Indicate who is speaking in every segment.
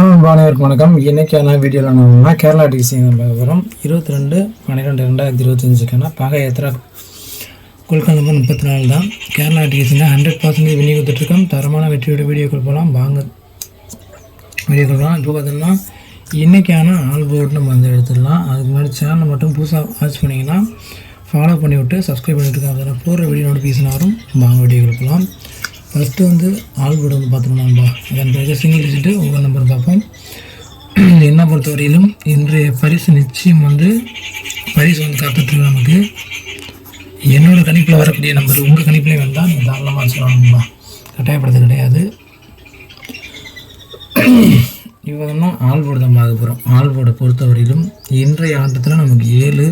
Speaker 1: அனைவருக்கும் வணக்கம். இன்றைக்கான வீடியோவில் நம்ம கேரளா டிசி பார்க்க போகிறோம் இருபத்தி ரெண்டு பன்னிரெண்டு ரெண்டாயிரத்தி இருபத்தஞ்சுக்கான பாக யாத்திரா கொள்கை முப்பத்தி நாலு தான். கேரளா டிசியில் ஹண்ட்ரட் பர்சன்டேஜ் விநியோகம் கொடுத்துட்ருக்கோம் தரமான வெற்றியோட வீடியோக்கள் போகலாம் வாங்க வீடியோக்கள் போகலாம் இப்போ பார்த்தோம்னா இன்றைக்கான ஆல் போர்டு நம்ம வந்து எடுத்துடலாம். அதுக்கு முன்னாடி சேனலை மட்டும் புதுசாக வாட்ச் பண்ணிங்கன்னா ஃபாலோ பண்ணிவிட்டு சப்ஸ்கிரைப் பண்ணிட்டு இருக்காங்க. அதில் போகிற வீடியோ நோட்டிஃபிகேஷன் வரும். வாங்க வீடியோக்கள் போகலாம் ஃபஸ்ட்டு வந்து ஆள் கூட வந்து பார்த்துக்கணும்பா அதன் பிறகு சிங்கிள் டிஜிட்டு ஒவ்வொரு நம்பர் பார்ப்போம். என்ன பொறுத்தவரையிலும் இன்றைய பரிசு நிச்சயம் வந்து பரிசு வந்து காத்துட்ருக்கு நமக்கு. என்னோடய கணிப்பில் வரக்கூடிய நம்பர் உங்கள் கணிப்பிலே வேண்டாம் நீங்கள் தாராளமாக சொல்லணும்பா கட்டாயப்படுறது கிடையாது. இவங்கன்னா ஆல் போர்டு தான் பார்க்க போகிறோம் ஆல் போர்டை பொறுத்தவரையிலும் இன்றைய ஆட்டத்தில் நமக்கு ஏழு.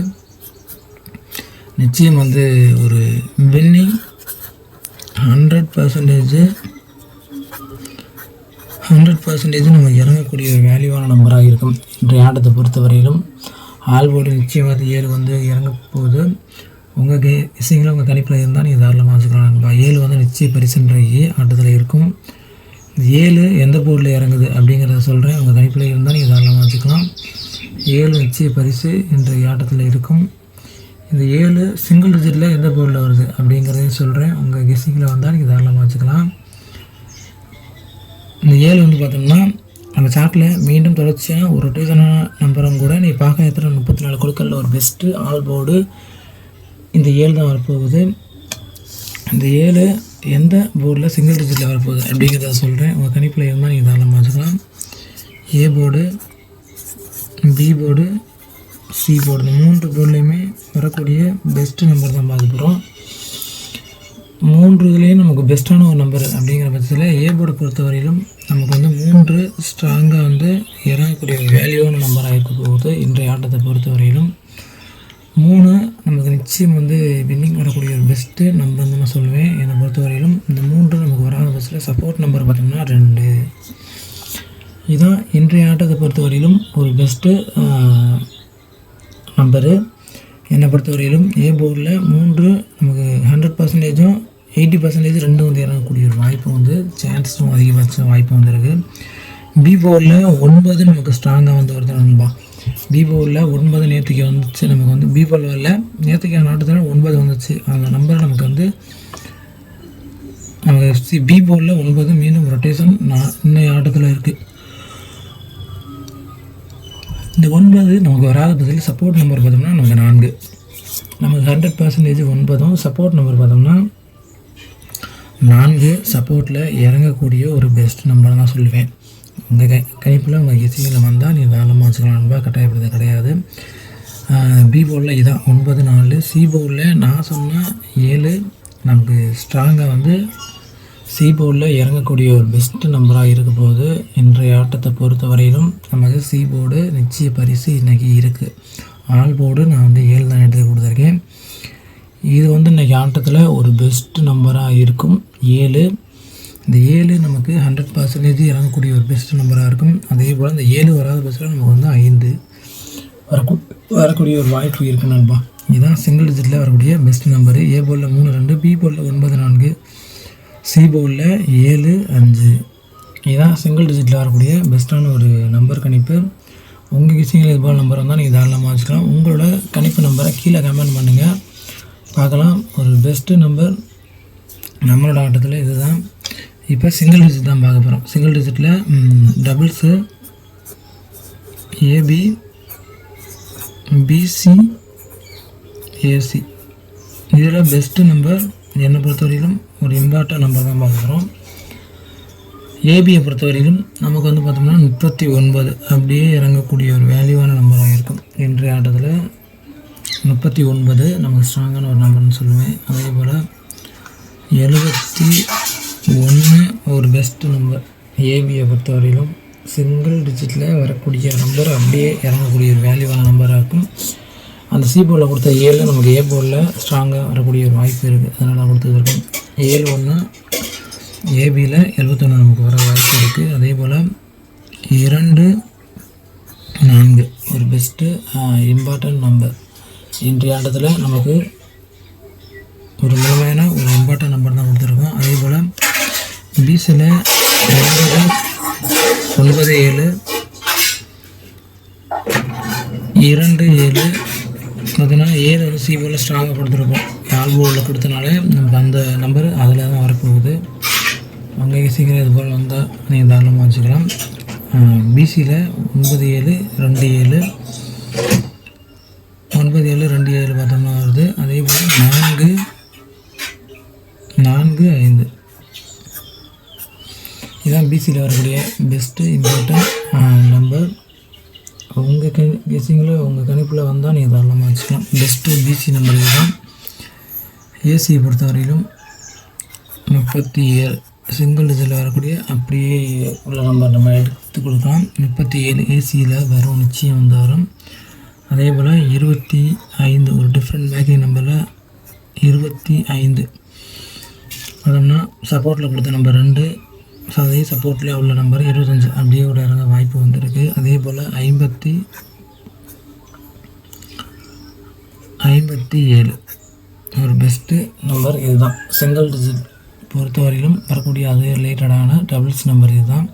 Speaker 1: நிச்சயம் வந்து ஒரு winning hundred percentage hundred percentage நம்ம இறங்கக்கூடிய ஒரு வேல்யூவான நம்பராக இருக்கும். இன்றைய ஆட்டத்தை பொறுத்தவரையிலும் ஆல் போர்டு நிச்சயமாக வந்து ஏழு வந்து இறங்க போது உங்கள் கே விஷயங்களும் உங்கள் கணிப்பில் இருந்தால் நீங்கள் தாராளமாக வச்சுக்கலாம் ஏழு வந்து நிச்சய பரிசுன்ற ஏ ஆட்டத்தில் இருக்கும். ஏழு எந்த போர்டில் இறங்குது அப்படிங்கிறத சொல்கிறேன் உங்கள் கணிப்பில் இருந்தால் நீங்கள் தாராளமாக வச்சுக்கலாம் ஏழு நிச்சய பரிசு இன்றைய ஆட்டத்தில் இருக்கும். இந்த ஏழு சிங்கிள் டிஜிட்டில் எந்த போர்டில் வருது அப்படிங்கிறதையும் சொல்கிறேன் உங்கள் கெஸ்ஸிங்கில் வந்தால் நீங்கள் தாராளமாக வச்சுக்கலாம். இந்த ஏழு வந்து பார்த்தோம்னா அந்த சார்ட்டில் மீண்டும் தொடர்ச்சியாக ஒரு ரொட்டேஷனான நம்பரும் கூட நீ பார்க்க எத்தனை? முப்பத்தி நாலு குழுக்களில் ஒரு பெஸ்ட்டு ஆல் போர்டு இந்த ஏழு தான் வரப்போகுது. இந்த ஏழு எந்த போர்டில் சிங்கிள் டிஜிட்டில் வரப்போகுது அப்படிங்கிறத சொல்கிறேன் உங்கள் கணிப்பில் இருந்தால் நீங்கள் தாராளமாக வச்சுக்கலாம். A board B board C board இந்த மூன்று பொருளையுமே வரக்கூடிய பெஸ்ட்டு நம்பர் தான் பார்க்க போகிறோம் மூன்று இதுலேயும் நமக்கு பெஸ்ட்டான ஒரு நம்பர் அப்படிங்கிற பட்சத்தில் ஏ போர்டை பொறுத்தவரையிலும் நமக்கு வந்து மூன்று ஸ்ட்ராங்காக வந்து இறங்கக்கூடிய வேல்யூவான நம்பராக இருக்க போகுது இன்றைய ஆட்டத்தை பொறுத்தவரையிலும். மூணு நமக்கு நிச்சயம் வந்து வின்னிங் வரக்கூடிய ஒரு பெஸ்ட்டு நம்பர் தான் நான் சொல்லுவேன். என்னை பொறுத்தவரையிலும் இந்த மூன்று நமக்கு வராத பட்சத்தில் சப்போர்ட் நம்பர் பார்த்திங்கன்னா ரெண்டு. இதுதான் இன்றைய ஆட்டத்தை பொறுத்தவரையிலும் ஒரு பெஸ்ட்டு நம்பரு. என்னை பொறுத்தவரையிலும் ஏ போர்டில் மூன்று நமக்கு ஹண்ட்ரட் பர்சன்டேஜும் எயிட்டி பர்சன்டேஜ் ரெண்டும் வந்து இறங்கக்கூடிய ஒரு வாய்ப்பு வந்து சான்ஸும் அதிகபட்ச வாய்ப்பு வந்துருக்கு பி போர்டில் ஒன்பது நமக்கு ஸ்ட்ராங்காக வந்து வருது நண்பா. பி போர்டில் ஒன்பது நேற்றுக்கு வந்துச்சு நமக்கு வந்து பி போர்டில் நேற்றுக்கு நாட்டத்தில் ஆட்டத்தில் ஒன்பது வந்துச்சு. அந்த நம்பர் நமக்கு வந்து நமக்கு சி பி போர்டில் ஒன்பது மீண்டும் ரொட்டேஷன் நான் இன்னும் ஆட்டத்தில் இருக்குது இந்த ஒன்பது நமக்கு வராத பதில் சப்போர்ட் நம்பர் பார்த்தோம்னா நமக்கு நான்கு. நமக்கு ஹண்ட்ரட் பர்சன்டேஜ் ஒன்பதும் சப்போர்ட் நம்பர் பார்த்தோம்னா நான்கு. சப்போர்ட்டில் இறங்கக்கூடிய ஒரு பெஸ்ட் நம்பர் தான் சொல்லுவேன். உங்கள் கை கணிப்பில் உங்கள் இசையில் வந்தால் நீ தாராளமாக வச்சுக்கலாம்பா கட்டாயப்படுறது கிடையாது. பி போர்டில் இதான். ஒன்பது நாலு. சி போர்டில் நான் சொன்ன ஏழு. நமக்கு ஸ்ட்ராங்காக வந்து சி போர்டில் இறங்கக்கூடிய ஒரு பெஸ்ட்டு நம்பராக இருக்க போது இன்றைய ஆட்டத்தை பொறுத்த வரையிலும் நமக்கு சி போர்டு நிச்சய பரிசு இன்றைக்கி இருக்குது ஆல் போர்டு நான் வந்து ஏழு தான் எடுத்து கொடுத்துருக்கேன். இது வந்து இன்றைக்கி ஆட்டத்தில் ஒரு பெஸ்ட்டு நம்பராக இருக்கும். ஏழு. இந்த ஏழு நமக்கு ஹண்ட்ரட் பர்சன்டேஜ் இறங்கக்கூடிய ஒரு பெஸ்ட் நம்பராக இருக்கும். அதே போல் இந்த ஏழு வராத பஸ்ஸில் நமக்கு வந்து ஐந்து. வரக்கூ வரக்கூடிய ஒரு வாய்ப்பு இருக்குது நண்பா. இதுதான் சிங்கிள் டிஜிட்டில் வரக்கூடிய பெஸ்ட் நம்பரு ஏ போலில் மூணு ரெண்டு பி போலில் ஒன்பது நான்கு. சி போலில் ஏழு அஞ்சு. இதுதான் சிங்கிள் டிஜிட்டில் வரக்கூடிய பெஸ்ட்டான ஒரு நம்பர் கணிப்பு. உங்கள் கிசிங்கில் இது போல் நம்பர் வந்தால் நீங்கள் தாராளமாக வச்சுக்கலாம் உங்களோட கணிப்பு நம்பரை கீழே கமெண்ட் பண்ணுங்கள் பார்க்கலாம். ஒரு பெஸ்ட்டு நம்பர் நம்மளோட ஆட்டத்தில் இதுதான். இப்போ சிங்கிள் டிஜிட் தான் பார்க்க போகிறோம் சிங்கிள் டிஜிட்டில் டபுள்ஸு ஏபி பிசி ஏசி இதில் பெஸ்ட்டு நம்பர் என்னை பொறுத்தவரையிலும் ஒரு இம்பார்ட்டன் நம்பர் தான் பார்க்குறோம் ஏபியை பொறுத்தவரையிலும் நமக்கு வந்து பார்த்தோம்னா முப்பத்தி ஒன்பது அப்படியே இறங்கக்கூடிய ஒரு வேல்யூவான நம்பராக இருக்கும். இன்றைய ஆட்டத்தில் முப்பத்தி ஒன்பது நமக்கு ஸ்ட்ராங்கான ஒரு நம்பர்னு சொல்லுவேன். அதே போல் எழுபத்தி ஒன்று ஒரு பெஸ்ட்டு நம்பர் ஏபியை பொறுத்தவரையிலும் சிங்கிள் டிஜிட்டில் வரக்கூடிய நம்பர் அப்படியே இறங்கக்கூடிய ஒரு வேல்யூவான நம்பராக இருக்கும். அந்த சி போர்டில் கொடுத்த ஏழு நமக்கு ஏ போர்டில் ஸ்ட்ராங்காக வரக்கூடிய ஒரு வாய்ப்பு இருக்குது அதனால் கொடுத்துருக்கோம் ஏழு ஒன்று ஏபியில் எழுபத்தொன்று நமக்கு வர வாய்ப்பு இருக்குது அதே போல் இரண்டு நான்கு ஒரு பெஸ்ட்டு இம்பார்ட்டன்ட் நம்பர் இன்றைய ஆட்டத்தில் நமக்கு ஒரு முழுமையான ஒரு இம்பார்ட்டன்ட் நம்பர் தான் கொடுத்துருக்கோம். அதே போல் பிசியில் ஒன்பது ஒன்பது ஏழு இரண்டு ஏழு பார்த்தீங்கன்னா ஏழு வந்து சிபோவில் ஸ்ட்ராங்காக கொடுத்துருக்கோம். ஆல்போவில் கொடுத்தனாலே நமக்கு அந்த நம்பர் அதில் தான் வரப்போகுது. அங்கே சீக்கிரம் இது போல் வந்தால் நீங்கள் தாராளமாக வச்சுக்கலாம். பிசியில் ஒன்பது ஏழு ரெண்டு ஏழு. ஒன்பது ஏழு ரெண்டு ஏழு பார்த்தோம்னா வருது. அதே போல் நான்கு நான்கு ஐந்து. இதுதான் பிசியில் வரக்கூடிய பெஸ்ட்டு இம்பார்ட்டன்ட் நம்பர் உங்கள் கணி கெஸிங்கில் உங்கள் கணிப்பில் வந்தால் நீங்கள் தாராளமாக வச்சுக்கலாம். பெஸ்ட்டு பிசி நம்பர் தான். ஏசியை பொறுத்தவரையிலும் முப்பத்தி ஏழு சிங்கிள் இதில் வரக்கூடிய அப்படியே உள்ள நம்பர் நம்ம எடுத்து கொடுக்கலாம். முப்பத்தி ஏழு ஏசியில் வரும் நிச்சயம் வந்தாலும். அதே போல் இருபத்தி ஐந்து ஒரு டிஃப்ரெண்ட் பேக்கிங் நம்பரில் இருபத்தி ஐந்து. அதோம்னா சப்போர்ட்டில் கொடுத்த நம்பர் ரெண்டு. அதே சப்போர்ட்லேயே உள்ள நம்பர் இருபத்தஞ்சி அப்படியே கூட இறங்க வாய்ப்பு வந்திருக்கு. அதே போல் ஐம்பத்தி ஐம்பத்தி ஏழு. ஒரு பெஸ்ட்டு நம்பர் இதுதான். சிங்கிள் டிஜிட் பொறுத்தவரையிலும் வரக்கூடிய அதே ரிலேட்டடான டபுள்ஸ் நம்பர் இதுதான்.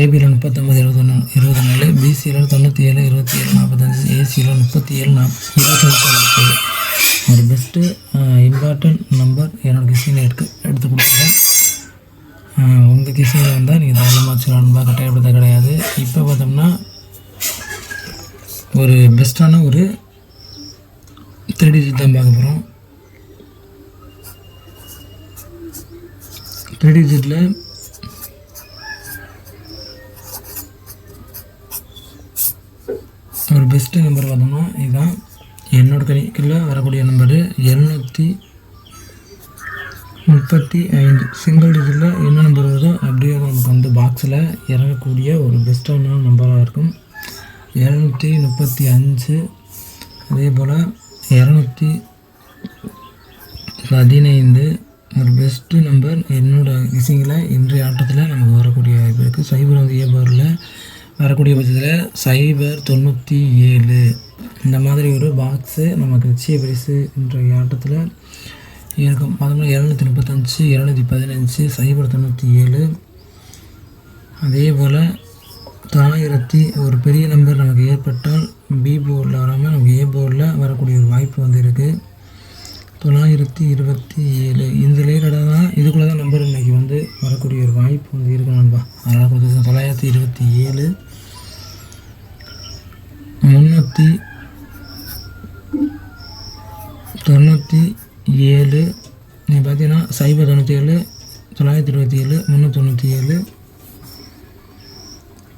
Speaker 1: ஏபியில் முப்பத்தொம்பது இருபத்தொன்று இருபது நாலு பிசியில் தொண்ணூற்றி ஏழு இருபத்தி ஏழு நாற்பத்தஞ்சு ஏசியில் முப்பத்தி ஏழு நாப் இருபத்தஞ்சு ஒரு பெஸ்ட்டு இம்பார்ட்டண்ட் நம்பர் என்னோடய கிசியில் எடுத்து எடுத்து கொடுத்துருக்கேன். உங்கள் கிசியில் வந்தால் நீங்கள் தாராளமாக வச்சுக்கலாம்பா கட்டாயப்படுத்த கிடையாது. இப்போ பார்த்தோம்னா ஒரு பெஸ்ட்டான ஒரு த்ரீ டிஜிட் தான் பார்க்க போகிறோம் த்ரீ டிஜிட்டில் ஒரு பெஸ்ட்டு நம்பர் பார்த்தோம்னா இதுதான் என்னோட கணிக்கில் வரக்கூடிய நம்பரு எழுநூற்றி முப்பத்தி ஐந்து சிங்கிள் டிஜிட்டில் என்ன நம்பர் வருதோ அப்படியே நமக்கு வந்து பாக்ஸில் இறங்கக்கூடிய ஒரு பெஸ்ட்டான நம்பராக இருக்கும். இரநூத்தி முப்பத்தி அஞ்சு அதே போல் இரநூத்தி பதினைந்து ஒரு பெஸ்ட்டு நம்பர் என்னோடய இசிங்கில் இன்றைய ஆட்டத்தில் நமக்கு வரக்கூடிய வாய்ப்பு இருக்குது சைபர் வந்து ஏபாரில் வரக்கூடிய பட்சத்தில் சைபர் தொண்ணூற்றி ஏழு. இந்த மாதிரி ஒரு பாக்ஸு நமக்கு நிச்சய பரிசு இன்றைய ஆட்டத்தில் இருக்கும் அதனால இரநூத்தி முப்பத்தஞ்சு இரநூத்தி பதினஞ்சு சைபர் தொண்ணூற்றி ஏழு. அதே போல் தொள்ளாயிரத்தி ஒரு பெரிய நம்பர் நமக்கு ஏற்பட்டால் பி போர்டில் வராமல் நமக்கு ஏ போர்டில் வரக்கூடிய ஒரு வாய்ப்பு வந்து இருக்குது தொள்ளாயிரத்தி இருபத்தி ஏழு. இந்த ரிலேட்டடாக தான் இதுக்குள்ளே தான் நம்பர் இன்றைக்கி வந்து வரக்கூடிய ஒரு வாய்ப்பு வந்து இருக்கு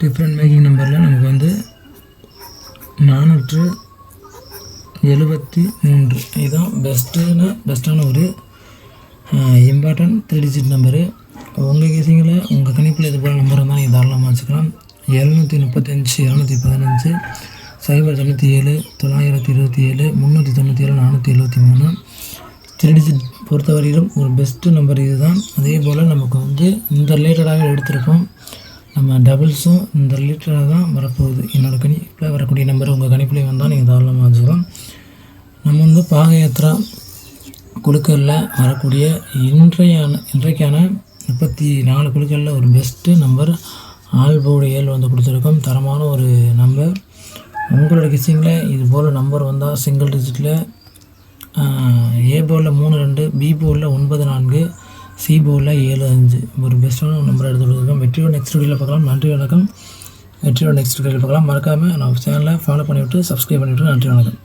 Speaker 1: டிஃப்ரெண்ட் மேக்கிங் நம்பரில் நமக்கு வந்து நானூற்று எழுபத்தி மூன்று. இதுதான் பெஸ்ட்டுன்னு பெஸ்ட்டான ஒரு இம்பார்ட்டன்ட் த்ரீ டிஜிட் நம்பரு உங்கள் கேசிங்கில் உங்கள் கணிப்பில் இது போல் நம்பர் இருந்தால் நீங்கள் தாராளமாக வச்சுக்கலாம் எழுநூற்றி முப்பத்தஞ்சு இரநூத்தி பதினஞ்சு சைபர் தொண்ணூற்றி ஏழு தொள்ளாயிரத்தி இருபத்தி ஏழு முந்நூற்றி தொண்ணூற்றி ஏழு நானூற்றி எழுபத்தி மூணு. த்ரீ டிஜிட் பொறுத்தவரையிலும் ஒரு பெஸ்ட்டு நம்பர் இது தான் அதே போல் நமக்கு வந்து இந்த ரிலேட்டடாக எடுத்திருக்கோம். நம்ம டபுள்ஸும் இந்த ரிலேட்டடாக தான் வரப்போகுது. என்னோடய கணிப்பில் வரக்கூடிய நம்பர் உங்கள் கணிப்புலேயும் வந்தால் நீங்கள் தாராளமாக வச்சுக்கலாம் நம்ம வந்து பாகயாத்ரா குழுக்களில் வரக்கூடிய இன்றையான இன்றைக்கான முப்பத்தி நாலு குழுக்களில் ஒரு பெஸ்ட்டு நம்பர் ஆல்போர்டு ஏழு வந்து கொடுத்துருக்கோம். தரமான ஒரு நம்பர் உங்களோட கிசிங்கில் இது போல் நம்பர் வந்தால் சிங்கிள் டிஜிட்டில் ஏ போர்டில் மூணு ரெண்டு பி போர்டில் ஒன்பது நான்கு சி போர்டில் ஏழு அஞ்சு. ஒரு பெஸ்ட்டான நம்பர் எடுத்து கொடுத்துருக்கோம் வெற்றியோட நெக்ஸ்ட் வீடியோவில் பார்க்கலாம். நன்றி வணக்கம். வெற்றியோட நெக்ஸ்ட் வீடியோவில் பார்க்கலாம். மறக்காமல் நம்ம சேனலை ஃபாலோ பண்ணிவிட்டு சப்ஸ்கிரைப் பண்ணிவிட்டு நன்றி வணக்கம்.